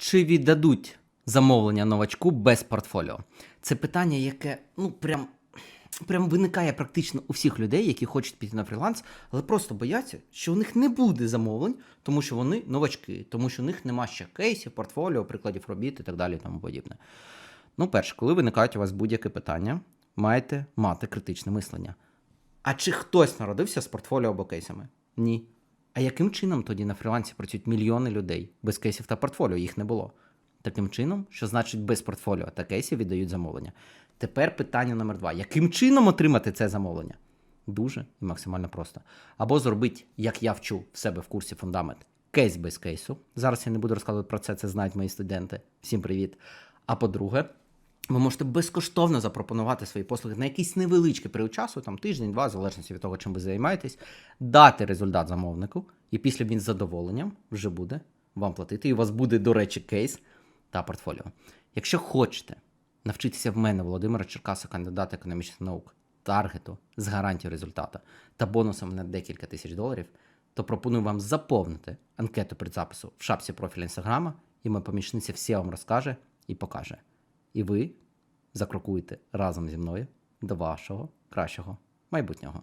Чи віддадуть замовлення новачку без портфоліо? Це питання, яке ну прям, прям виникає практично у всіх людей, які хочуть піти на фріланс, але просто бояться, що у них не буде замовлень, тому що вони новачки, тому що у них нема ще кейсів, портфоліо, прикладів робіт і так далі, і тому подібне. Ну, перше, коли виникають у вас будь-яке питання, маєте мати критичне мислення. А чи хтось народився з портфоліо або кейсами? Ні. А яким чином тоді на фрілансі працюють мільйони людей без кейсів та портфоліо? Їх не було. Таким чином, що значить без портфоліо та кейсів віддають замовлення. Тепер питання номер два: яким чином отримати це замовлення? Дуже і максимально просто. Або зробити, як я вчу в себе в курсі фундамент, кейс без кейсу. Зараз я не буду розказувати про це, це знають мої студенти. Всім привіт. А по-друге, ви можете безкоштовно запропонувати свої послуги на якийсь невеличкий період часу, там тиждень-два, в залежності від того, чим ви займаєтесь, дати результат замовнику, і після він з задоволенням вже буде вам платити. І у вас буде, до речі, кейс та портфоліо. Якщо хочете навчитися в мене, Володимира Черкаса, кандидата економічних наук, таргету з гарантією результату та бонусом на декілька тисяч доларів, то пропоную вам заповнити анкету предзапису в шапці профіля інстаграма, і моя помічниця все вам розкаже і покаже. І ви закрокуєте разом зі мною до вашого кращого майбутнього.